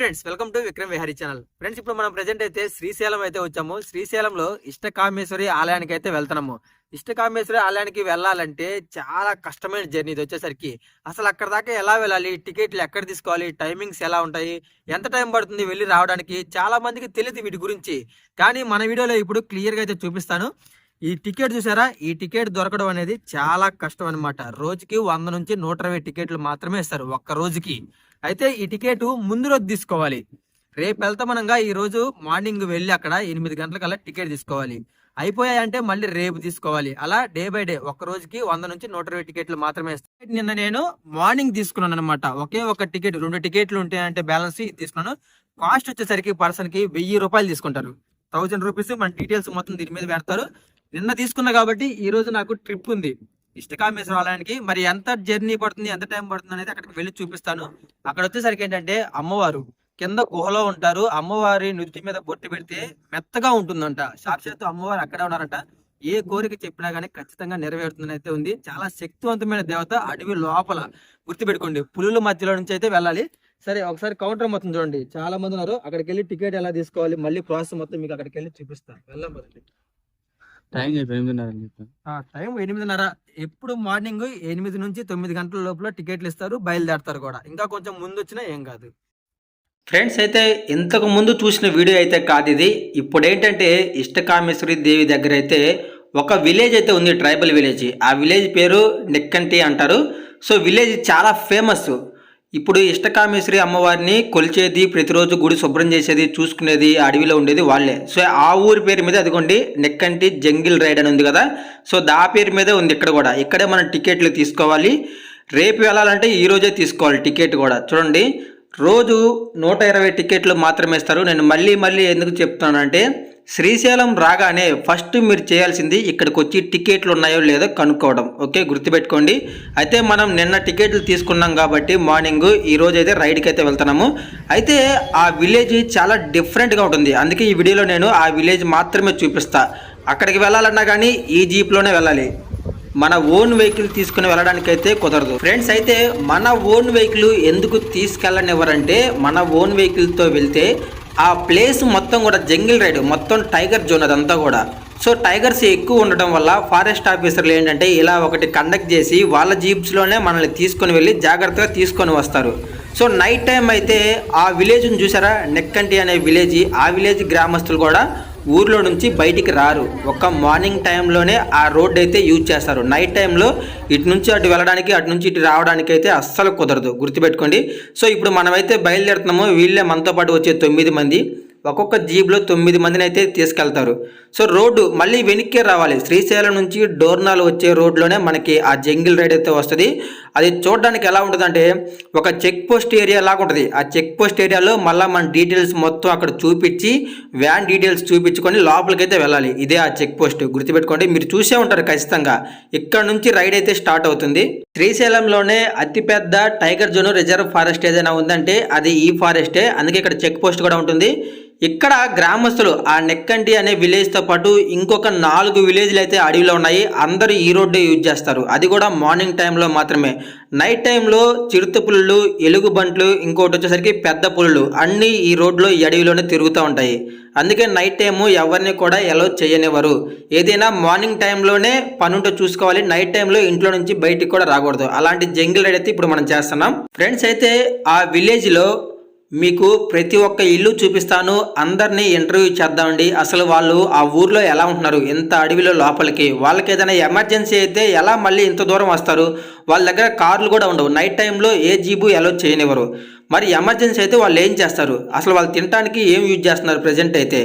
Friends welcome to Vikram Vihari channel friends ఇప్పుడు మనం present అయితే శ్రీశైలం అయితే వచ్చాము. శ్రీశైలంలో ఇష్టకామేశ్వరి ఆలయానికి అయితే వెళ్తున్నాము. ఇష్టకామేశ్వరి ఆలయానికి వెళ్ళాలంటే చాలా కష్టమైన జర్నీ ఇది వచ్చేసరికి. అసలు అక్కడ దాకా ఎలా వెళ్ళాలి? టికెట్లు ఎక్కడ తీసుకోవాలి? టైమింగ్స్ ఎలా ఉంటాయి? ఎంత టైం పడుతుంది వెళ్ళి రావడానికి? చాలా మందికి తెలియదు వీటి గురించి. కానీ మన వీడియోలో ఇప్పుడు క్లియర్గా అయితే చూపిస్తాను. ఈ టికెట్ చూసారా? ఈ టికెట్ దొరకడం అనేది చాలా కష్టం అనమాట రోజుకి వంద నుంచి నూట ఇరవై టికెట్లు మాత్రమే ఇస్తారు ఒక్క రోజుకి. అయితే ఈ టికెట్ ముందు రోజు తీసుకోవాలి. రేపు వెళ్తామనగా ఈ రోజు మార్నింగ్ వెళ్ళి అక్కడ ఎనిమిది గంటలకల్లా టికెట్ తీసుకోవాలి. అయిపోయాయంటే మళ్ళీ రేపు తీసుకోవాలి. అలా డే బై డే ఒక రోజుకి వంద నుంచి నూట ఇరవై టికెట్లు మాత్రమే నిన్న నేను మార్నింగ్ తీసుకున్నాను అనమాట ఒకే ఒక టికెట్ రెండు టికెట్లు ఉంటాయంటే బ్యాలెన్స్ తీసుకున్నాను. కాస్ట్ వచ్చేసరికి పర్సన్కి వెయ్యి రూపాయలు తీసుకుంటారు. థౌజండ్ రూపీస్ మన డీటెయిల్స్ మొత్తం దీని మీద పెడతారు. నిన్న తీసుకున్నా కాబట్టి ఈ రోజు నాకు ట్రిప్ ఉంది. ఇష్టకామేశ్వర ఆలయానికి మరి ఎంత జర్నీ పడుతుంది ఎంత టైం పడుతుంది అనేది అక్కడికి వెళ్ళి చూపిస్తాను. అక్కడ వచ్చేసరికి ఏంటంటే అమ్మవారు కింద గుహలో ఉంటారు. అమ్మవారి నుదుటి మీద బొట్టు పెడితే మెత్తగా ఉంటుందంట. సాక్షాత్తు అమ్మవారు అక్కడే ఉన్నారంట. ఏ కోరిక చెప్పినా గానీ ఖచ్చితంగా నెరవేరుతుందని అయితే ఉంది. చాలా శక్తివంతమైన దేవత అడవి లోపల గుర్తుపెట్టుకోండి. పులుల మధ్యలో నుంచి అయితే వెళ్ళాలి. సరే ఒకసారి కౌంటర్ మొత్తం చూడండి. చాలా మంది ఉన్నారు. అక్కడికి వెళ్ళి టికెట్ ఎలా తీసుకోవాలి? మళ్ళీ ప్రాసెస్ మొత్తం మీకు అక్కడికి వెళ్ళి చూపిస్తాను. వెళ్ళాం టైం ఎనిమిదిన్నర అని చెప్పాను ఆ టైం ఎనిమిదిన్నర. ఎప్పుడు మార్నింగ్ ఎనిమిది నుంచి తొమ్మిది గంటల లోపల టికెట్లు ఇస్తారు బయలుదేరతారు కూడా. ఇంకా కొంచెం ముందు వచ్చినా ఏం కాదు. ఫ్రెండ్స్ అయితే ఇంతకు ముందు చూసిన వీడియో అయితే కాదు ఇది. ఇప్పుడు ఏంటంటే ఇష్టకామేశ్వరి దేవి దగ్గర అయితే ఒక విలేజ్ అయితే ఉంది ట్రైబల్ విలేజ్. ఆ విలేజ్ పేరు నెక్కంటి అంటారు. సో విలేజ్ చాలా ఫేమస్. ఇప్పుడు ఇష్టకామేశ్వరి అమ్మవారిని కొలిచేది ప్రతిరోజు గుడి శుభ్రం చేసేది చూసుకునేది అడవిలో ఉండేది వాళ్ళే. సో ఆ ఊరి పేరు మీద అదిగోండి నెక్కంటి జంగిల్ రైడ్ అని ఉంది కదా. సో దా పేరు మీదే ఉంది ఇక్కడ కూడా. ఇక్కడే మనం టికెట్లు తీసుకోవాలి. రేపు వెళ్ళాలంటే ఈరోజే తీసుకోవాలి టికెట్ కూడా. చూడండి రోజు నూట ఇరవై టికెట్లు మాత్రమే ఇస్తారు. నేను మళ్ళీ మళ్ళీ ఎందుకు చెప్తున్నానంటే శ్రీశైలం రాగానే ఫస్ట్ మీరు చేయాల్సింది ఇక్కడికి వచ్చి టికెట్లు ఉన్నాయో లేదో కనుక్కోవడం. ఓకే గుర్తుపెట్టుకోండి. అయితే మనం నిన్న టికెట్లు తీసుకున్నాం కాబట్టి మార్నింగ్ ఈ రోజు అయితే రైడ్కి అయితే వెళ్తున్నాము. అయితే ఆ విలేజ్ చాలా డిఫరెంట్గా ఉంటుంది. అందుకే ఈ వీడియోలో నేను ఆ విలేజ్ మాత్రమే చూపిస్తా. అక్కడికి వెళ్ళాలన్నా కానీ ఈ జీప్లోనే వెళ్ళాలి. మన ఓన్ వెహికల్ తీసుకుని వెళ్ళడానికి అయితే కుదరదు. ఫ్రెండ్స్ అయితే మన ఓన్ వెహికల్ ఎందుకు తీసుకెళ్ళనివ్వరంటే మన ఓన్ వెహికల్తో వెళ్తే ఆ ప్లేస్ మొత్తం కూడా జంగిల్ రైడ్ మొత్తం టైగర్ జోన్ అదంతా కూడా. సో టైగర్స్ ఎక్కువ ఉండడం వల్ల ఫారెస్ట్ ఆఫీసర్లు ఏంటంటే ఇలా ఒకటి కండక్ట్ చేసి వాళ్ళ జీప్స్లోనే మనల్ని తీసుకొని వెళ్ళి జాగ్రత్తగా తీసుకొని వస్తారు. సో నైట్ టైం అయితే ఆ విలేజ్ని చూసారా? నెక్కంటి అనే విలేజ్ ఆ విలేజ్ గ్రామస్తులు కూడా ఊర్లో నుంచి బయటికి రారు. ఒక మార్నింగ్ టైంలోనే ఆ రోడ్ అయితే యూజ్ చేస్తారు. నైట్ టైంలో ఇటు నుంచి అటు వెళ్ళడానికి అటు నుంచి ఇటు రావడానికి అయితే అస్సలు కుదరదు. గుర్తుపెట్టుకోండి. సో ఇప్పుడు మనమైతే బయలుదేరుతున్నాము వీళ్ళే మనతో పాటు వచ్చే తొమ్మిది మంది. ఒక్కొక్క జీబ్లో తొమ్మిది మందిని అయితే తీసుకెళ్తారు. సో రోడ్డు మళ్ళీ వెనక్కి రావాలి. శ్రీశైలం నుంచి డోర్నాల్ వచ్చే రోడ్లోనే మనకి ఆ జంగిల్ రైడ్ అయితే వస్తుంది. అది చూడడానికి ఎలా ఉంటుందంటే ఒక చెక్ పోస్ట్ ఏరియా లాగా ఉంటుంది. ఆ చెక్ పోస్ట్ ఏరియాలో మళ్ళీ మన డీటెయిల్స్ మొత్తం అక్కడ చూపించి వ్యాన్ డీటెయిల్స్ చూపించుకొని లోపలికి అయితే వెళ్ళాలి. ఇదే ఆ చెక్ పోస్ట్. గుర్తుపెట్టుకోండి మీరు చూసే ఉంటారు ఖచ్చితంగా. ఇక్కడ నుంచి రైడ్ అయితే స్టార్ట్ అవుతుంది. శ్రీశైలంలోనే అతిపెద్ద టైగర్ జోన్ రిజర్వ్ ఫారెస్ట్ ఏదైనా ఉందంటే అది ఈ ఫారెస్టే. అందుకే ఇక్కడ చెక్ పోస్ట్ కూడా ఉంటుంది. ఇక్కడ గ్రామస్తులు ఆ నెక్కంటి అనే విలేజ్తో పాటు ఇంకొక నాలుగు విలేజ్లు అయితే అడవిలో ఉన్నాయి. అందరూ ఈ రోడ్డే యూజ్ చేస్తారు. అది కూడా మార్నింగ్ టైంలో మాత్రమే. నైట్ టైంలో చిరుత పులులు ఎలుగు బంట్లు ఇంకోటి వచ్చేసరికి పెద్ద పులులు అన్నీ ఈ రోడ్లో ఈ అడవిలోనే తిరుగుతూ ఉంటాయి. అందుకే నైట్ టైము ఎవరిని కూడా ఎలా చేయనివ్వరు. ఏదైనా మార్నింగ్ టైంలోనే పనుంటో చూసుకోవాలి. నైట్ టైంలో ఇంట్లో నుంచి బయటికి కూడా రాకూడదు. అలాంటి జంగిల్ రైడ్ అయితే ఇప్పుడు మనం చేస్తున్నాం. ఫ్రెండ్స్ అయితే ఆ విలేజ్లో మీకు ప్రతి ఒక్క ఇల్లు చూపిస్తాను అందరినీ ఇంటర్వ్యూ చేద్దామండి. అసలు వాళ్ళు ఆ ఊర్లో ఎలా ఉంటున్నారు? ఎంత అడవిలో లోపలికి? వాళ్ళకి ఏదైనా ఎమర్జెన్సీ అయితే ఎలా మళ్ళీ ఇంత దూరం వస్తారు? వాళ్ళ దగ్గర కార్లు కూడా ఉండవు. నైట్ టైంలో ఏ జీబు ఎలా చేయనివ్వరు. మరి ఎమర్జెన్సీ అయితే వాళ్ళు ఏం చేస్తారు? అసలు వాళ్ళు తినడానికి ఏం యూజ్ చేస్తున్నారు ప్రజెంట్ అయితే?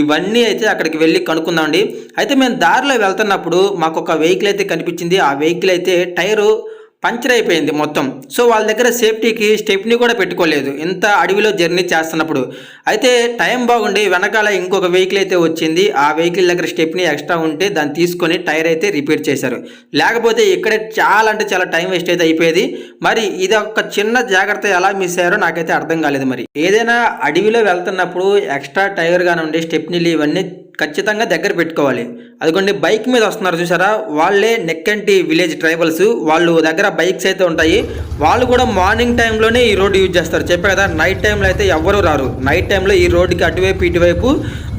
ఇవన్నీ అయితే అక్కడికి వెళ్ళి కనుక్కుందామండి. అయితే మేము దారిలో వెళ్తున్నప్పుడు మాకు ఒక వెహికల్ అయితే కనిపించింది. ఆ వెహికల్ అయితే టైరు పంచర్ అయిపోయింది మొత్తం. సో వాళ్ళ దగ్గర సేఫ్టీకి స్టెప్ని కూడా పెట్టుకోలేదు. ఇంత అడవిలో జర్నీ చేస్తున్నప్పుడు. అయితే టైం బాగుండి వెనకాల ఇంకొక వెహికల్ అయితే వచ్చింది. ఆ వెహికల్ దగ్గర స్టెప్ని ఎక్స్ట్రా ఉంటే దాన్ని తీసుకొని టైర్ అయితే రిపేర్ చేశారు. లేకపోతే ఇక్కడే చాలా అంటే చాలా టైం వేస్ట్ అయితే అయిపోయేది. మరి ఇది ఒక చిన్న జాగ్రత్త ఎలా మిస్ అయ్యారో నాకైతే అర్థం కాలేదు మరి. ఏదైనా అడవిలో వెళ్తున్నప్పుడు ఎక్స్ట్రా టైర్ కానివ్వండి స్టెప్నీలు ఇవన్నీ ఖచ్చితంగా దగ్గర పెట్టుకోవాలి. అదిగోండి బైక్ మీద వస్తున్నారు చూసారా? వాళ్ళే నెక్కంటి విలేజ్ ట్రైబల్స్. వాళ్ళు దగ్గర బైక్స్ అయితే ఉంటాయి. వాళ్ళు కూడా మార్నింగ్ టైంలోనే ఈ రోడ్డు యూజ్ చేస్తారు. చెప్పే కదా నైట్ టైంలో అయితే ఎవ్వరూ రారు. నైట్ టైంలో ఈ రోడ్డుకి అటువైపు ఇటువైపు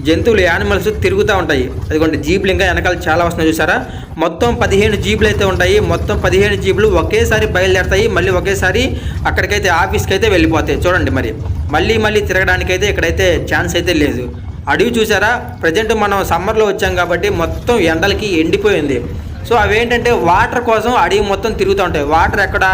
జంతువులు యానిమల్స్ తిరుగుతూ ఉంటాయి. అదిగోండి జీపులు ఇంకా వెనకాల చాలా వస్తున్నాయి చూసారా? మొత్తం పదిహేను జీపులు అయితే ఉంటాయి. మొత్తం పదిహేను జీపులు ఒకేసారి బయలుదేరతాయి. మళ్ళీ ఒకేసారి అక్కడికైతే ఆఫీస్కి అయితే వెళ్ళిపోతాయి. చూడండి మరి. మళ్ళీ మళ్ళీ తిరగడానికైతే ఇక్కడైతే ఛాన్స్ అయితే లేదు. అడవి చూసారా? ప్రజెంట్ మనం సమ్మర్లో వచ్చాం కాబట్టి మొత్తం ఎండలకి ఎండిపోయింది. సో అవేంటంటే వాటర్ కోసం అడవి మొత్తం తిరుగుతూ ఉంటాయి. వాటర్ ఎక్కడ?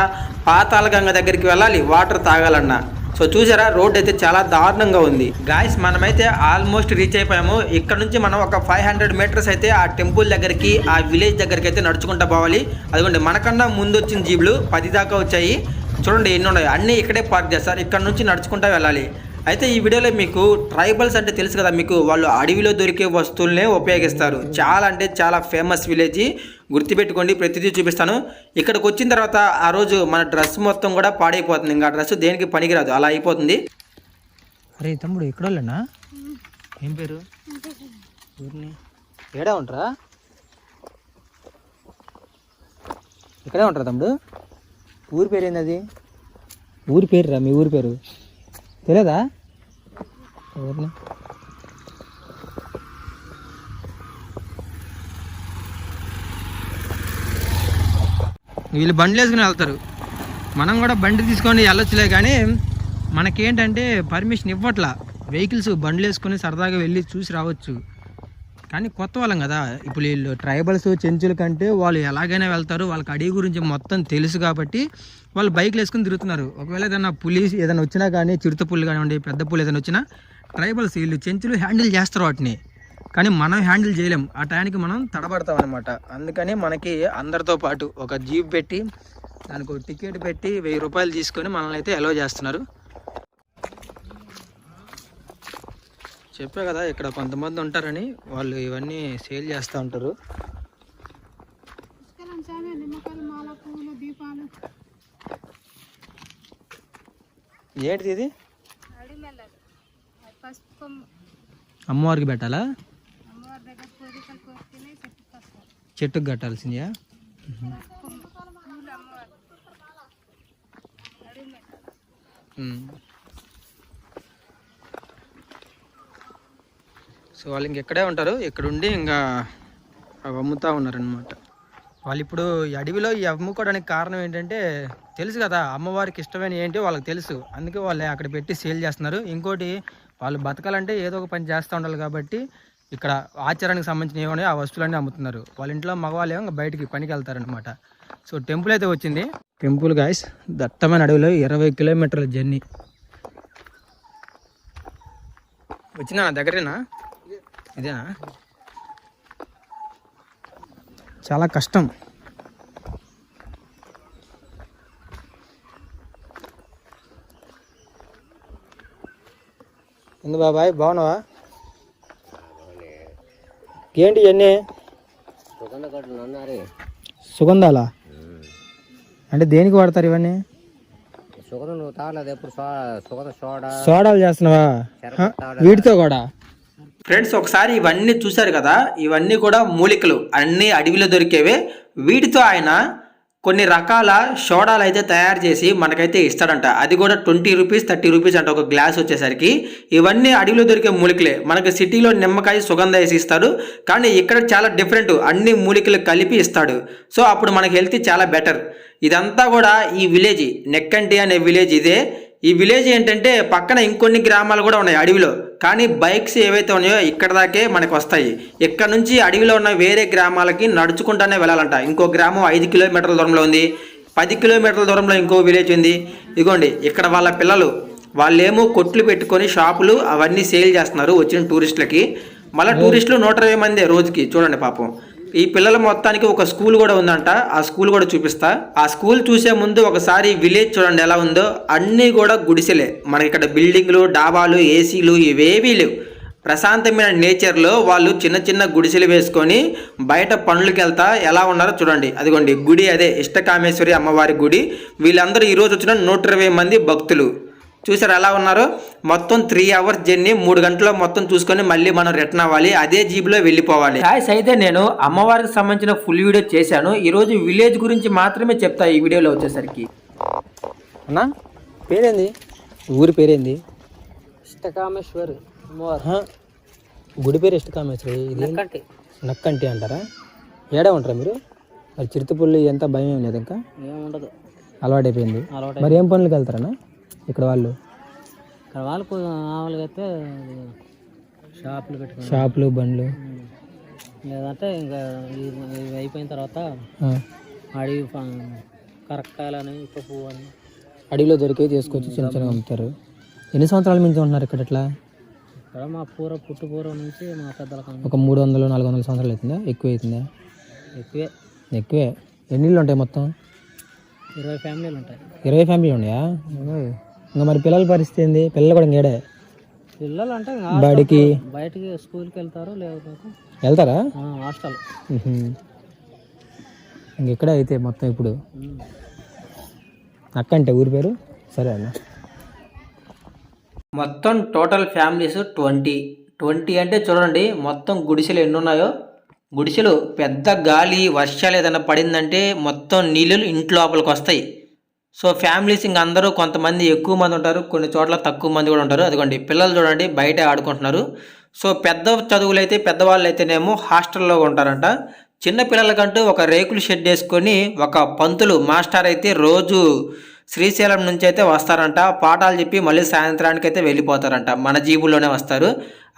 పాతాల గంగ దగ్గరికి వెళ్ళాలి వాటర్ తాగాలన్నా. సో చూసారా? రోడ్ అయితే చాలా దారుణంగా ఉంది. గాయస్ మనమైతే ఆల్మోస్ట్ రీచ్ అయిపోయాము. ఇక్కడ నుంచి మనం ఒక ఫైవ్ హండ్రెడ్ మీటర్స్ అయితే ఆ టెంపుల్ దగ్గరికి ఆ విలేజ్ దగ్గరికి అయితే నడుచుకుంటూ పోవాలి. అదిగోండి మనకన్నా ముందు వచ్చిన జీబులు పది దాకా వచ్చాయి. చూడండి ఎన్ని ఉన్నాయి? అన్నీ ఇక్కడే పార్క్ చేస్తారు. ఇక్కడ నుంచి నడుచుకుంటూ వెళ్ళాలి. అయితే ఈ వీడియోలో మీకు ట్రైబల్స్ అంటే తెలుసు కదా మీకు వాళ్ళు అడవిలో దొరికే వస్తువులనే ఉపయోగిస్తారు. చాలా అంటే చాలా ఫేమస్ విలేజ్ గుర్తుపెట్టుకోండి ప్రతిదీ చూపిస్తాను. ఇక్కడికి వచ్చిన తర్వాత ఆ రోజు మన డ్రెస్ మొత్తం కూడా పాడైపోతుంది. ఇంకా డ్రెస్ దేనికి పనికిరాదు అలా అయిపోతుంది. అరే తమ్ముడు ఇక్కడ వాళ్ళనా ఏం పేరు? ఊరిని. ఏడా ఉంటారా ఇక్కడే ఉంటారా తమ్ముడు? ఊరి పేరు ఏంది అది? ఊరి పేరు రా మీ ఊరి పేరు? తెలియదా వీళ్ళు బండ్లు వేసుకుని వెళ్తారు. మనం కూడా బండి తీసుకొని వెళ్ళొచ్చులే కానీ మనకేంటంటే పర్మిషన్ ఇవ్వట్లా. వెహికల్స్ బండ్లు వేసుకొని సరదాగా వెళ్ళి చూసి రావచ్చు. కానీ కొత్త వాళ్ళం కదా. ఇప్పుడు వీళ్ళు ట్రైబల్స్ చెంచుల కంటే వాళ్ళు ఎలాగైనా వెళ్తారు. వాళ్ళకి అడవి గురించి మొత్తం తెలుసు కాబట్టి వాళ్ళు బైక్లు వేసుకుని తిరుగుతున్నారు. ఒకవేళ ఏదైనా పులి ఏదైనా వచ్చినా కానీ చిరుత పుల్లు కానివ్వండి పెద్ద పుల్లు ఏదైనా వచ్చినా ట్రైబల్స్ వీళ్ళు చెంచులు హ్యాండిల్ చేస్తారు వాటిని. కానీ మనం హ్యాండిల్ చేయలేం. ఆ టైంకి మనం తడబడతాం అనమాట అందుకని మనకి అందరితో పాటు ఒక జీప్ పెట్టి దానికి టికెట్ పెట్టి వెయ్యి రూపాయలు తీసుకొని మనల్ని అయితే అలో చేస్తున్నారు. చెప్పా కదా ఇక్కడ కొంతమంది ఉంటారని వాళ్ళు ఇవన్నీ సేల్ చేస్తూ ఉంటారు. ఏంటిది ఇది? అమ్మవారికి పెట్టాలా? చెట్టుకు అమ్మవారు సో వాళ్ళు ఇంకెక్కడే ఉంటారు ఇక్కడ ఉండి ఇంకా అవి అమ్ముతూ ఉన్నారనమాట వాళ్ళు ఇప్పుడు ఈ అడవిలో ఈ అమ్ముకోవడానికి కారణం ఏంటంటే తెలుసు కదా అమ్మవారికి ఇష్టమైన ఏంటి వాళ్ళకి తెలుసు. అందుకే వాళ్ళు అక్కడ పెట్టి సేల్ చేస్తున్నారు. ఇంకోటి వాళ్ళు బతకాలంటే ఏదో ఒక పని చేస్తూ ఉండాలి కాబట్టి ఇక్కడ ఆచారానికి సంబంధించిన ఏమో ఆ వస్తువులన్నీ అమ్ముతున్నారు. వాళ్ళ ఇంట్లో మగవాళ్ళు ఏమో ఇంకా బయటికి పనికి వెళ్తారనమాట సో టెంపుల్ అయితే వచ్చింది. టెంపుల్ గాయస్ దట్టమైన అడవిలో ఇరవై కిలోమీటర్ల జర్నీ. వచ్చిందా నా దగ్గరేనా? ఇదేనా? చాలా కష్టం. ఎందు బాబాయ్ బాగున్నావా? ఏంటి ఇవన్నీ? సుగంధాలా? అంటే దేనికి వాడతారు ఇవన్నీ? షుగర్ నువ్వు తాగలేదు? ఎప్పుడు సోడా? సోడాలు చేస్తున్నావా? వీటితో కూడా? ఫ్రెండ్స్ ఒకసారి ఇవన్నీ చూశారు కదా? ఇవన్నీ కూడా మూలికలు. అన్నీ అడవిలో దొరికేవే. వీటితో ఆయన కొన్ని రకాల సోడాలు అయితే తయారు చేసి మనకైతే ఇస్తాడంట. అది కూడా ట్వంటీ రూపీస్ థర్టీ రూపీస్ అంట ఒక గ్లాస్ వచ్చేసరికి. ఇవన్నీ అడవిలో దొరికే మూలికలే. మనకి సిటీలో నిమ్మకాయ సుగంధ వేసి ఇస్తాడు. కానీ ఇక్కడ చాలా డిఫరెంట్ అన్ని మూలికలు కలిపి ఇస్తాడు. సో అప్పుడు మనకి హెల్త్ చాలా బెటర్ ఇదంతా కూడా ఈ విలేజ్ నెక్కంటి అనే విలేజ్ ఇదే. ఈ విలేజ్ ఏంటంటే పక్కన ఇంకొన్ని గ్రామాలు కూడా ఉన్నాయి అడవిలో. కానీ బైక్స్ ఏవైతే ఉన్నాయో ఇక్కడ దాకే మనకు వస్తాయి. ఇక్కడ నుంచి అడవిలో ఉన్న వేరే గ్రామాలకి నడుచుకుంటానే వెళ్ళాలంట. ఇంకో గ్రామం ఐదు కిలోమీటర్ల దూరంలో ఉంది. పది కిలోమీటర్ల దూరంలో ఇంకో విలేజ్ ఉంది. ఇదిగోండి ఇక్కడ వాళ్ళ పిల్లలు వాళ్ళేమో కొట్లు పెట్టుకొని షాపులు అవన్నీ సేల్ చేస్తున్నారు వచ్చిన టూరిస్టులకి. మళ్ళీ టూరిస్టులు నూట ఇరవై మంది రోజుకి. చూడండి పాపం. ఈ పిల్లల మొత్తానికి ఒక స్కూల్ కూడా ఉందంట. ఆ స్కూల్ కూడా చూపిస్తా. ఆ స్కూల్ చూసే ముందు ఒకసారి విలేజ్ చూడండి ఎలా ఉందో. అన్నీ కూడా గుడిసెలే. మనకి ఇక్కడ బిల్డింగ్లు డాబాలు ఏసీలు ఇవేవీ లేవు. ప్రశాంతమైన నేచర్లో వాళ్ళు చిన్న చిన్న గుడిసెలు వేసుకొని బయట పనులకి వెళ్తా ఎలా ఉన్నారో చూడండి. అదిగోండి గుడి అదే. ఇష్టకామేశ్వరి అమ్మవారి గుడి. వీళ్ళందరూ ఈరోజు వచ్చిన నూట ఇరవై మంది భక్తులు. చూసారు ఎలా ఉన్నారు? మొత్తం త్రీ అవర్స్ జర్నీ మూడు గంటల్లో మొత్తం చూసుకొని మళ్ళీ మనం రిటర్న్ అవ్వాలి. అదే జీబులో వెళ్ళిపోవాలి. గాయస్ అయితే నేను అమ్మవారికి సంబంధించిన ఫుల్ వీడియో చేశాను. ఈరోజు విలేజ్ గురించి మాత్రమే చెప్తా ఈ వీడియోలో వచ్చేసరికి. అన్నా పేరేంది? ఊరి పేరేంది? ఇష్టకామేశ్వర్. గుడి పేరు ఇష్టకామేశ్వరి ఇది నక్కంటి. నక్కంటి అంటారా? ఏడా ఉంటారా మీరు? మరి చిరుతపుల్లి ఎంత భయం ఏం లేదు ఇంకా? ఏముండదు అలవాటైపోయింది. అలవాటు మరి ఏం పనులకు వెళ్తారన్నా? ఇక్కడ వాళ్ళు? ఇక్కడ వాళ్ళకు మామూలుగా అయితే షాపులు పెట్టుకుని షాపులు బండ్లు? లేదంటే ఇంకా ఇది అయిపోయిన తర్వాత. అడవి కరక్కాయలని పువ్వు అని. అడవిలో దొరికే తీసుకొచ్చి చిన్న చిన్నగా అమ్ముతారు. ఎన్ని సంవత్సరాల నుంచి ఉంటున్నారు ఇక్కడ ఇట్లా? ఇక్కడ మా పూర్వ పుట్టు పూర్వం నుంచి మా పెద్దల ఒక మూడు వందలు నాలుగు వందల సంవత్సరాలు అవుతుందా? ఎక్కువ అవుతుందా ఎక్కువే. ఎక్కువే. ఎన్ని ఇళ్ళు ఉంటాయి మొత్తం? ఇరవై ఫ్యామిలీలు ఉంటాయి. ఇరవై ఫ్యామిలీ ఉన్నాయా. ఇంకా మరి పిల్లల పరిస్థితి ఏంది? పిల్లలు కూడా ఇంకేడే? పిల్లలు అంటే ఇంకా బడికి? బయటికి స్కూల్కి వెళ్తారు లేకపోతే వెళ్తారా? హాస్టల్. ఇంకెక్కడే అయితే మొత్తం ఇప్పుడు. అక్క అంటే ఊరి పేరు? సరే అన్న. మొత్తం టోటల్ ఫ్యామిలీస్ ట్వంటీ. ట్వంటీ అంటే చూడండి మొత్తం గుడిసెలు ఎన్ని ఉన్నాయో గుడిసెలు పెద్ద గాలి వర్షాలు ఏదైనా పడిందంటే మొత్తం నీళ్ళు ఇంటి లోపలికి వస్తాయి. సో ఫ్యామిలీస్ ఇంక అందరూ కొంతమంది ఎక్కువ మంది ఉంటారు కొన్ని చోట్ల తక్కువ మంది కూడా ఉంటారు. అదిగోండి పిల్లలు చూడండి బయట ఆడుకుంటున్నారు. సో పెద్ద చదువులు అయితే పెద్దవాళ్ళు అయితేనేమో హాస్టల్లో ఉంటారంట. చిన్న పిల్లలకంటూ ఒక రేకులు షెడ్ వేసుకొని ఒక పంతులు మాస్టర్ అయితే రోజు శ్రీశైలం నుంచి అయితే వస్తారంట. పాఠాలు చెప్పి మళ్ళీ సాయంత్రానికి అయితే వెళ్ళిపోతారంట. మన జీబుల్లోనే వస్తారు.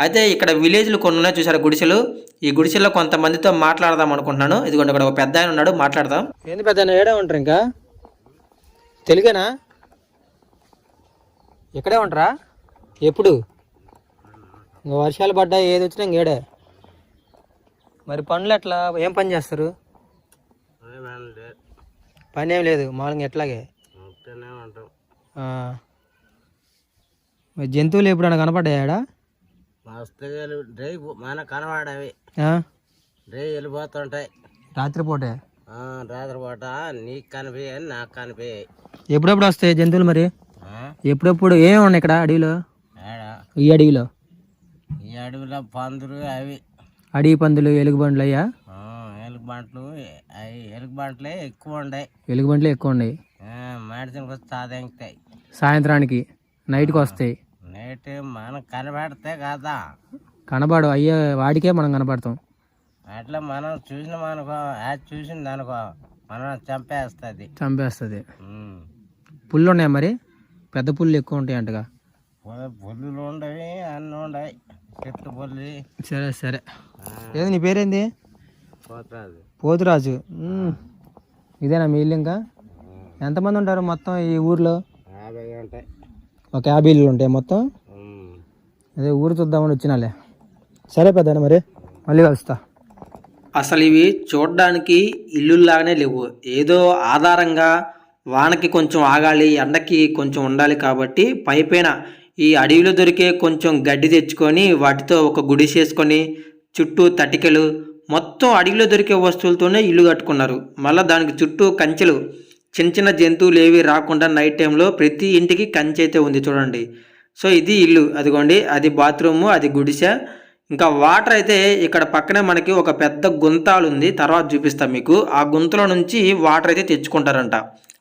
అయితే ఇక్కడ విలేజ్లు కొన్ని ఉన్నాయి చూసారు గుడిసెలు? ఈ గుడిసెల్లో కొంతమందితో మాట్లాడదాం అనుకుంటున్నాను. ఇదిగోండి ఇక్కడ ఒక పెద్ద ఆయన ఉన్నాడు మాట్లాడదాం. ఏంది పెద్ద ఏడే ఉంటారు ఇంకా? తెలుగేనా? ఇక్కడే ఉంటారా? ఎప్పుడు? ఇంకా వర్షాలు పడ్డాయి ఏది వచ్చినా ఇంకేడే మరి పనులు ఎట్లా? ఏం పని చేస్తారు? పని ఏం లేదు మామూలుగా ఎట్లాగే. మరి జంతువులు ఎప్పుడైనా కనపడ్డాయాడా డ్రై మన కనబడవి? డ్రై వెళ్ళిపోతుంటాయి. రాత్రిపూటే? రాత్రి పూట నీకు కనిపించాయి నాకు కనిపించాయి ఎప్పుడెప్పుడు వస్తాయి జంతువులు మరి? ఎప్పుడెప్పుడు ఏమి ఉన్నాయి ఇక్కడ అడవిలో? ఈ అడవిలో? ఈ అడవిలో పందులు అవి. అడవి పందులు ఎలుగుబండ్లు అయ్యా? ఎలుగుబంట్లు అవి ఎలుగుబంట్లే ఎక్కువ ఉన్నాయి ఎలుగుబండ్లు ఎక్కువ ఉన్నాయి మెడిసిన్కి తాదెంగుతాయి సాయంత్రానికి నైట్కి వస్తాయి. నేటి మనం కనబడితే కదా. కనబడు అయ్యే వాడికే మనం కనపడతాం అట్లా మనం చూసిన అనుకో అది చూసింది అనుకో మనం చంపేస్తుంది. చంపేస్తుంది. పుల్లు ఉన్నాయి మరి? పెద్ద పుల్లు ఎక్కువ ఉంటాయి అంటగా. పుల్లులు ఉండవి అన్నీ ఉండవి చెట్టు పుల్లి. సరే సరే. ఏది నీ పేరేంది? పోతురాజు. ఉమ్. ఇదేనా మీ ఇల్లు ఇంకా? ఎంతమంది ఉంటారు మొత్తం ఈ ఊర్లో? యాభై ఉంటాయి. ఒక యాభై ఇల్లు ఉంటాయి మొత్తం? అదే ఊరు చూద్దామని వచ్చినాలే. సరే పెద్ద మరి మళ్ళీ కలుస్తా. అసలు ఇవి చూడడానికి ఇల్లుల్లాగానే లేవు. ఏదో ఆధారంగా వానకి కొంచెం ఆగాలి ఎండకి కొంచెం ఉండాలి కాబట్టి పైపైన ఈ అడవిలో దొరికే కొంచెం గడ్డి తెచ్చుకొని వాటితో ఒక గుడి చేసుకొని చుట్టూ తటికెలు మొత్తం అడవిలో దొరికే వస్తువులతోనే ఇల్లు కట్టుకున్నారు. మళ్ళీ దానికి చుట్టూ కంచెలు. చిన్న చిన్న జంతువులు ఏవి రాకుండా నైట్ టైంలో ప్రతి ఇంటికి కంచె అయితే ఉంది చూడండి. సో ఇది ఇల్లు. అదిగోండి అది బాత్రూము అది గుడిసె. ఇంకా వాటర్ అయితే ఇక్కడ పక్కనే మనకి ఒక పెద్ద గుంతాలు ఉంది తర్వాత చూపిస్తాం మీకు. ఆ గుంతలో నుంచి వాటర్ అయితే తెచ్చుకుంటారంట.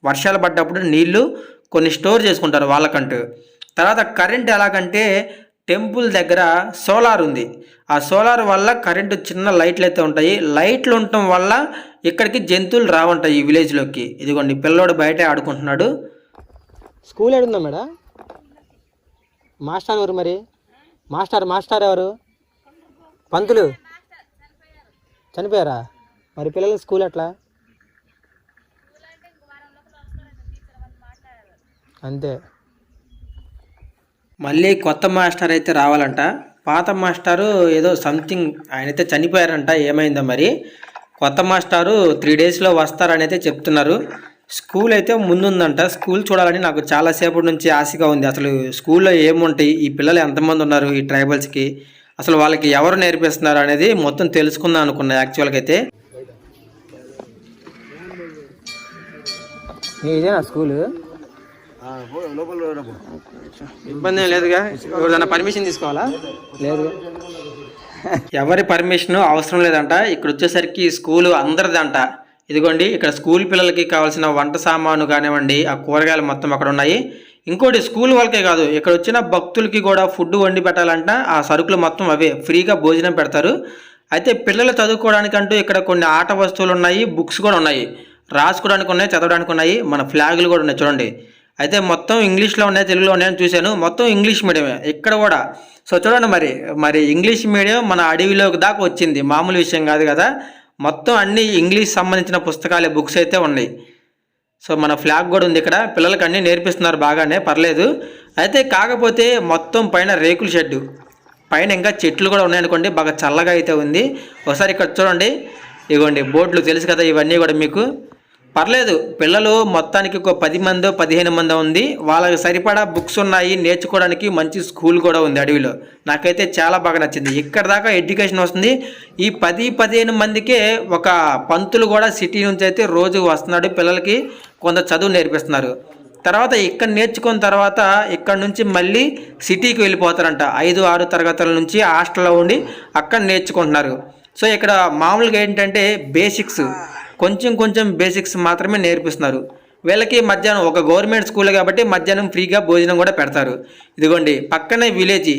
వర్షాలు పడ్డప్పుడు నీళ్ళు కొన్ని స్టోర్ చేసుకుంటారు వాళ్ళకంటూ. తర్వాత కరెంట్ ఎలాగంటే టెంపుల్ దగ్గర సోలార్ ఉంది. ఆ సోలార్ వల్ల కరెంటు చిన్న లైట్లు అయితే ఉంటాయి. లైట్లు ఉండటం వల్ల ఇక్కడికి జంతువులు రావంటాయి ఈ విలేజ్లోకి. ఇదిగోండి పిల్లోడు బయటే ఆడుకుంటున్నాడు. School ఏడుందా madam? మాస్టర్ ఎవరు మరి? మాస్టర్ మాస్టర్ ఎవరు? పంతులు చనిపోయారా? మరి పిల్లలు స్కూల్ ఎట్లా? అంతే. మళ్ళీ కొత్త మాస్టర్ అయితే రావాలంట. పాత మాస్టారు ఏదో సంథింగ్ ఆయన అయితే చనిపోయారంట ఏమైందో మరి. కొత్త మాస్టారు త్రీ డేస్లో వస్తారని అయితే చెప్తున్నారు. స్కూల్ అయితే ముందుందంట. స్కూల్ చూడాలని నాకు చాలాసేపటి నుంచి ఆశగా ఉంది. అసలు స్కూల్లో ఏముంటాయి? ఈ పిల్లలు ఎంతమంది ఉన్నారు ఈ ట్రైబల్స్కి? అసలు వాళ్ళకి ఎవరు నేర్పిస్తున్నారు అనేది మొత్తం తెలుసుకుందాం అనుకున్నా యాక్చువల్గా అయితే. ఇదేనా స్కూల్ ఇబ్బంది ఏం లేదుగా. ఎవరిదైనా పర్మిషన్ తీసుకోవాలా? లేదు. ఎవరి పర్మిషన్ అవసరం లేదంట. ఇక్కడ వచ్చేసరికి స్కూల్ అందరిదంట. ఇదిగోండి ఇక్కడ స్కూల్ పిల్లలకి కావాల్సిన వంట సామాను కానివ్వండి ఆ కూరగాయలు మొత్తం అక్కడ ఉన్నాయి. ఇంకోటి స్కూల్ వాళ్ళకే కాదు ఇక్కడ వచ్చిన భక్తులకి కూడా ఫుడ్ వండి పెట్టాలంట. ఆ సరుకులు మొత్తం అవే ఫ్రీగా భోజనం పెడతారు. అయితే పిల్లలు చదువుకోవడానికంటూ ఇక్కడ కొన్ని ఆట వస్తువులు ఉన్నాయి బుక్స్ కూడా ఉన్నాయి. రాసుకోవడానికి ఉన్నాయి చదవడానికి ఉన్నాయి మన ఫ్లాగులు కూడా ఉన్నాయి చూడండి. అయితే మొత్తం ఇంగ్లీష్లో ఉన్నాయి తెలుగులో ఉన్నాయని చూశాను. మొత్తం ఇంగ్లీష్ మీడియమే ఇక్కడ కూడా. సో చూడండి మరి మరి ఇంగ్లీష్ మీడియం మన అడవిలోకి దాకా వచ్చింది. మామూలు విషయం కాదు కదా. మొత్తం అన్ని ఇంగ్లీష్ సంబంధించిన పుస్తకాలు బుక్స్ అయితే ఉన్నాయి. సో మన ఫ్లాగ్ కూడా ఉంది ఇక్కడ. పిల్లలకి అన్నీ నేర్పిస్తున్నారు బాగానే పర్లేదు. అయితే కాకపోతే మొత్తం పైన రేకుల షెడ్డు. పైన ఇంకా చెట్లు కూడా ఉన్నాయనుకోండి బాగా చల్లగా అయితే ఉంది. ఒకసారి ఇక్కడ చూడండి. ఇగోండి బోట్లు తెలుసు కదా ఇవన్నీ కూడా మీకు. పర్లేదు పిల్లలు మొత్తానికి ఒక పది మందో పదిహేను మందో ఉంది. వాళ్ళకి సరిపడా బుక్స్ ఉన్నాయి నేర్చుకోవడానికి మంచి స్కూల్ కూడా ఉంది అడవిలో. నాకైతే చాలా బాగా నచ్చింది. ఇక్కడ దాకా ఎడ్యుకేషన్ వస్తుంది. ఈ పది పదిహేను మందికే ఒక పంతులు కూడా సిటీ నుంచి అయితే రోజు వస్తున్నాడు పిల్లలకి కొంత చదువు నేర్పిస్తున్నారు. తర్వాత ఇక్కడ నేర్చుకున్న తర్వాత ఇక్కడ నుంచి మళ్ళీ సిటీకి వెళ్ళిపోతారంట. ఐదు ఆరు తరగతుల నుంచి హాస్టల్లో ఉండి అక్కడ నేర్చుకుంటున్నారు. సో ఇక్కడ మామూలుగా ఏంటంటే బేసిక్స్. కొంచెం కొంచెం బేసిక్స్ మాత్రమే నేర్పిస్తున్నారు. వీళ్ళకి మధ్యాహ్నం ఒక గవర్నమెంట్ స్కూల్ కాబట్టి మధ్యాహ్నం ఫ్రీగా భోజనం కూడా పెడతారు. ఇదిగోండి పక్కనే విలేజ్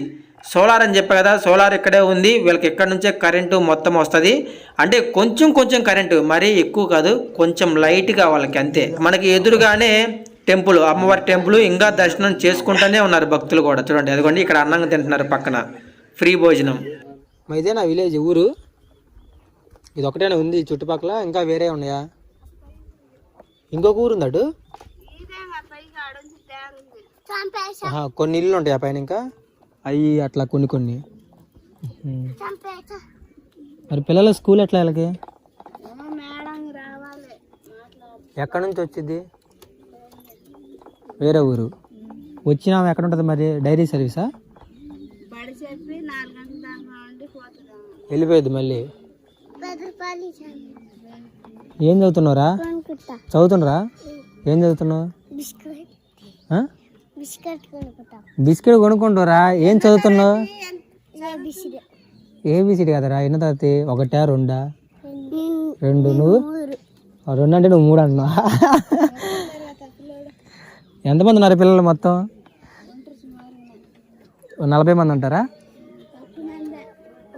సోలార్ అని చెప్పా కదా సోలార్ ఇక్కడే ఉంది. వీళ్ళకి ఇక్కడ నుంచే కరెంటు మొత్తం వస్తుంది. అంటే కొంచెం కొంచెం కరెంటు మరీ ఎక్కువ కాదు కొంచెం లైట్గా వాళ్ళకి అంతే. మనకి ఎదురుగానే టెంపుల్ అమ్మవారి టెంపుల్ ఇంకా దర్శనం చేసుకుంటూనే ఉన్నారు భక్తులు కూడా. చూడండి అదిగోండి ఇక్కడ అన్నంగా తింటున్నారు పక్కన. ఫ్రీ భోజనం. మా ఇదేనా విలేజ్ ఊరు? ఇది ఒకటేనా ఉంది చుట్టుపక్కల? ఇంకా వేరే ఉన్నాయా? ఇంకొక ఊరు ఉందటు కొన్ని ఇల్లు ఉంటాయి ఆ పైన ఇంకా? అవి అట్లా కొన్ని కొన్ని. మరి పిల్లల స్కూల్ ఎట్లా వీళ్ళకి? ఎక్కడి నుంచి వచ్చింది? వేరే ఊరు. వచ్చినా ఎక్కడ ఉంటుంది మరి? డైరీ సర్వీసా? వెళ్ళిపోయింది మళ్ళీ? ఏం చదువుతున్నావురా? కొనుక్కుంటా. చదువుతున్నారా ఏం చదువుతున్నావు? బిస్కెట్. కొనుక్కుంటారా ఏం చదువుతున్నావు? ఏబిసిడి కదరా. ఎన్నో తరగతి? ఒకటా రెండా? రెండు. నువ్వు? రెండు అంటే నువ్వు మూడు అంటున్నావు ఎంతమంది ఉన్నారు పిల్లలు మొత్తం? నలభై మంది ఉంటారా?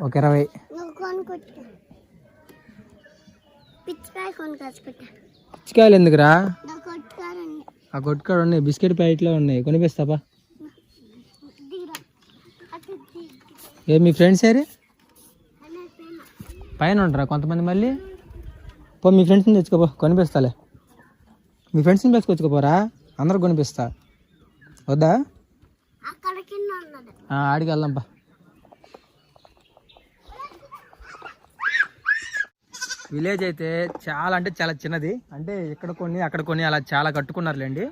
ఒక ఇరవై. పిచ్చికాయ పిచ్చికాయలు ఎందుకురా? ఆ కొట్టుకాడు ఉన్నాయి బిస్కెట్ ప్యాకెట్లో ఉన్నాయి కొనిపిస్తాపా. ఏ మీ ఫ్రెండ్స్ ఏరి పైన ఉంటారా కొంతమంది మళ్ళీ? పో మీ ఫ్రెండ్స్ని తెచ్చుకోపో కొనిపిస్తాలే. మీ ఫ్రెండ్స్ని తెచ్చుకొచ్చుకోపోరా అందరూ కొనిపిస్తా. వద్దా? ఆడికి వెళ్దాంపా విలేజ్ అయితే చాలా అంటే చాలా చిన్నది. అంటే ఇక్కడ కొన్ని అక్కడ కొన్ని అలా చాలా కట్టుకున్నారులేండి.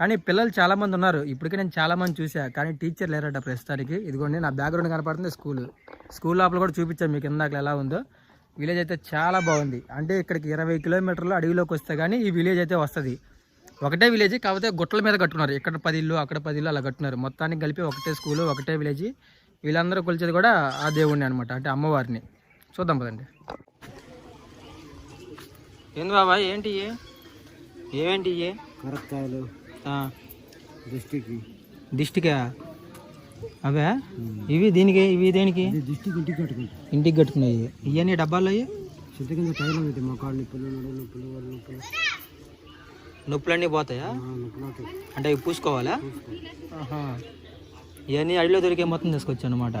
కానీ పిల్లలు చాలామంది ఉన్నారు. ఇప్పటికే నేను చాలామంది చూసా కానీ టీచర్ లేరట ప్రస్తుతానికి. ఇదిగోండి నా బ్యాక్గ్రౌండ్ కనపడుతుంది స్కూల్. స్కూల్ లోపల కూడా చూపించాను మీకు ఇందాక ఎలా ఉందో. విలేజ్ అయితే చాలా బాగుంది. అంటే ఇక్కడికి ఇరవై కిలోమీటర్లు అడవిలోకి వస్తే కానీ ఈ విలేజ్ అయితే వస్తుంది. ఒకటే విలేజ్ కాకపోతే గుట్టల మీద కట్టుకున్నారు. ఇక్కడ పది ఇల్లు అక్కడ పది ఇల్లు అలా కట్టున్నారు మొత్తానికి కలిపి ఒకటే స్కూలు ఒకటే విలేజ్. వీళ్ళందరూ కొలిచేది కూడా ఆ దేవుడిని అనమాట అంటే అమ్మవారిని. చూద్దాం పదండి. ఏంది బాబా ఏంటి? ఏమేంటి? కరక్కాయలు. దిష్టికి. దిష్టికా? అవే? ఇవి దీనికి ఇవి దేనికి? దిష్టికి ఇంటికి కట్టుకుంటా. ఇంటికి కట్టుకున్నాయి. ఇవన్నీ డబ్బాల్లో అయ్యి చెట్టు కింద తైలం ఇది మా కాళ్ళు నొప్పులు నొప్పులు వాళ్ళ నొప్పులు. నొప్పులన్నీ పోతాయా? అంటే అవి పూసుకోవాలా. ఇవన్నీ అడిలో దొరికే మొత్తం తీసుకొచ్చాను అనమాట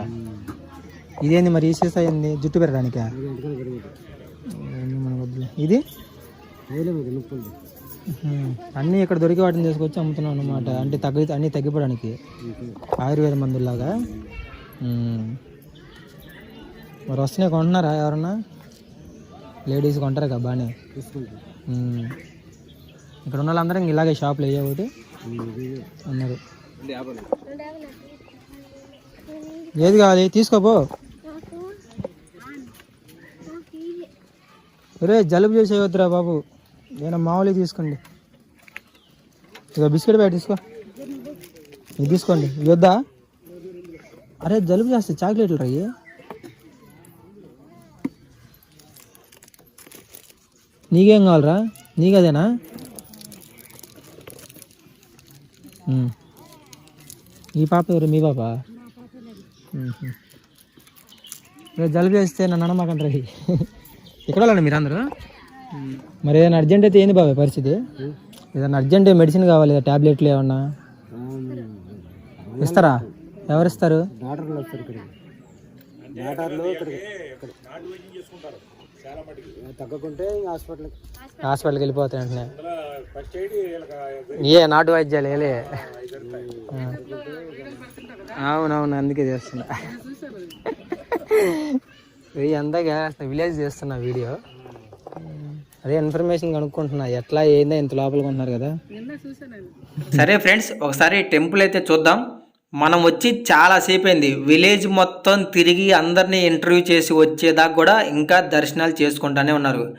ఇదేంది మరి? ఈ సీసా ఏంది? జుట్టు పెరగడానికా. ఇది తైలం ఇది నొప్పులు ఉహుం. అన్నీ ఇక్కడ దొరికే వాటిని తీసుకొచ్చి అమ్ముతున్నాం అనమాట అంటే తగ్గి అన్నీ తగ్గిపోవడానికి. ఆయుర్వేద మందులాగా ఉమ్. మరి వస్తున్నాయి? కొంటున్నారా ఎవరన్నా? లేడీస్ కొంటారు కదా బాగానే. ఇక్కడ ఉన్న వాళ్ళందరూ ఇలాగే షాప్లో ఒకటి అన్నారు. ఏది కావాలి? తీసుకోపో. ఒరే జలుబు చేసేవద్దురా బాబు. నేను మామూలుగా తీసుకోండి. ఇక బిస్కెట్ బ్యాగ్ తీసుకో. ఇది తీసుకోండి. ఇది వద్దా? అరే జలుబు చేస్తే చాక్లెట్లు రయ్యి నీకేం కావాలరా? నీకదేనా? ఈ పాప ఎవరు? మీ పాప? రేపు జలుబు చేస్తే నన్ను అనమాకంటారు ఇక్కడ వాళ్ళండి మీరు అందరూ మరి ఏదైనా అర్జెంట్ అయితే ఏంది బాబాయ్ పరిస్థితి? ఏదైనా అర్జెంట్ మెడిసిన్ కావాలి టాబ్లెట్లు ఏమన్నా? ఇస్తారా? ఎవరు ఇస్తారు? హాస్పిటల్కి హాస్పిటల్కి వెళ్ళిపోతాయి వెంటనే. ఏ నాటు వైద్యాలు ఏలే. అవునవును అందుకే చేస్తున్నా. ఇది విలేజ్ చేస్తున్నా వీడియో. అదే ఇన్ఫర్మేషన్ కనుక్కుంటున్నా. ఎట్లా ఏందో ఇంత లోపలికి ఉంటున్నారు కదా? సరే ఫ్రెండ్స్ ఒకసారి టెంపుల్ అయితే చూద్దాం. మనం వచ్చి చాలా సేపు అయింది. విలేజ్ మొత్తం తిరిగి అందరినీ ఇంటర్వ్యూ చేసి వచ్చేదాకా కూడా ఇంకా దర్శనాలు చేసుకుంటానే ఉన్నారు.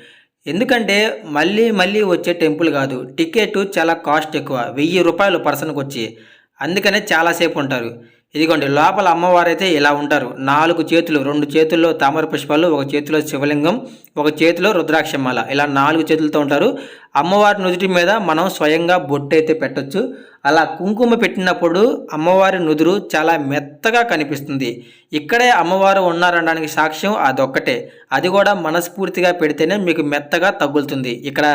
ఎందుకంటే మళ్ళీ మళ్ళీ వచ్చే టెంపుల్ కాదు. టికెట్ చాలా కాస్ట్ ఎక్కువ. వెయ్యి రూపాయలు పర్సన్కి వచ్చి. అందుకనే చాలాసేపు ఉంటారు. ఇదిగోండి లోపల అమ్మవారు అయితే ఇలా ఉంటారు. నాలుగు చేతులు రెండు చేతుల్లో తామర పుష్పాలు ఒక చేతిలో శివలింగం ఒక చేతిలో రుద్రాక్షమాల. ఇలా నాలుగు చేతులతో ఉంటారు. అమ్మవారి నుదుటి మీద మనం స్వయంగా బొట్టు అయితే పెట్టొచ్చు. అలా కుంకుమ పెట్టినప్పుడు అమ్మవారి నుదురు చాలా మెత్తగా కనిపిస్తుంది. ఇక్కడే అమ్మవారు ఉన్నారనడానికి సాక్ష్యం అదొక్కటే. అది కూడా మనస్ఫూర్తిగా పెడితేనే మీకు మెత్తగా తగులుతుంది. ఇక్కడ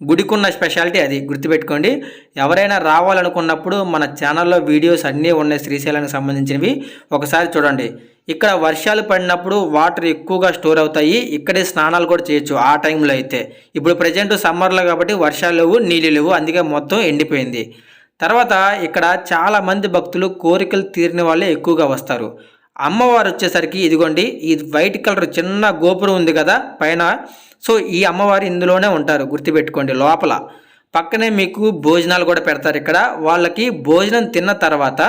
గుడికున్న స్పెషాలిటీ అది. గుర్తుపెట్టుకోండి. ఎవరైనా రావాలనుకున్నప్పుడు మన ఛానల్లో వీడియోస్ అన్నీ ఉన్నాయి శ్రీశైలానికి సంబంధించినవి. ఒకసారి చూడండి. ఇక్కడ వర్షాలు పడినప్పుడు వాటర్ ఎక్కువగా స్టోర్ అవుతాయి. ఇక్కడే స్నానాలు కూడా చేయొచ్చు ఆ టైంలో అయితే. ఇప్పుడు ప్రజెంట్ సమ్మర్లో కాబట్టి వర్షాలు లేవు నీళ్ళు లేవు. అందుకే మొత్తం ఎండిపోయింది. తర్వాత ఇక్కడ చాలామంది భక్తులు కోరికలు తీరిన వాళ్ళే ఎక్కువగా వస్తారు. అమ్మవారు వచ్చేసరికి ఇదిగోండి ఈ వైట్ కలర్ చిన్న గోపురం ఉంది కదా పైన సో ఈ అమ్మవారు ఇందులోనే ఉంటారు గుర్తుపెట్టుకోండి లోపల. పక్కనే మీకు భోజనాలు కూడా పెడతారు ఇక్కడ. వాళ్ళకి భోజనం తిన్న తర్వాత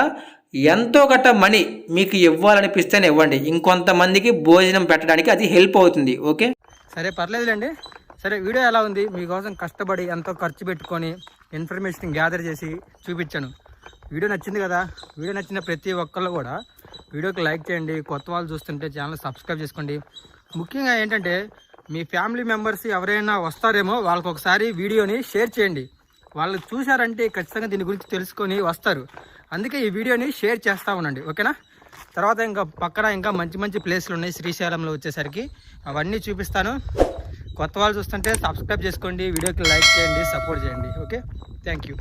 ఎంతో గట్ట మనీ మీకు ఇవ్వాలనిపిస్తేనే ఇవ్వండి. ఇంకొంతమందికి భోజనం పెట్టడానికి అది హెల్ప్ అవుతుంది ఓకే? సరే పర్లేదులేండి. సరే వీడియో ఎలా ఉంది? మీకోసం కష్టపడి ఎంతో ఖర్చు పెట్టుకొని ఇన్ఫర్మేషన్ గ్యాదర్ చేసి చూపించాను. వీడియో నచ్చింది కదా? వీడియో నచ్చిన ప్రతి ఒక్కళ్ళు కూడా వీడియోకి లైక్ చేయండి. కొత్త వాళ్ళు చూస్తుంటే ఛానల్ సబ్స్క్రైబ్ చేసుకోండి. ముఖ్యంగా ఏంటంటే మీ ఫ్యామిలీ మెంబర్స్ ఎవరైనా వస్తారేమో వాళ్ళకి ఒకసారి వీడియోని షేర్ చేయండి. వాళ్ళు చూశారంటే ఖచ్చితంగా దీని గురించి తెలుసుకొని వస్తారు. అందుకే ఈ వీడియోని షేర్ చేస్తూ ఉండండి. ఓకేనా? తర్వాత ఇంకా పక్కన ఇంకా మంచి మంచి ప్లేస్లు ఉన్నాయి. శ్రీశైలంలో వచ్చేసరికి అవన్నీ చూపిస్తాను. కొత్త వాళ్ళు చూస్తుంటే సబ్స్క్రైబ్ చేసుకోండి. వీడియోకి లైక్ చేయండి సపోర్ట్ చేయండి. ఓకే? Thank you.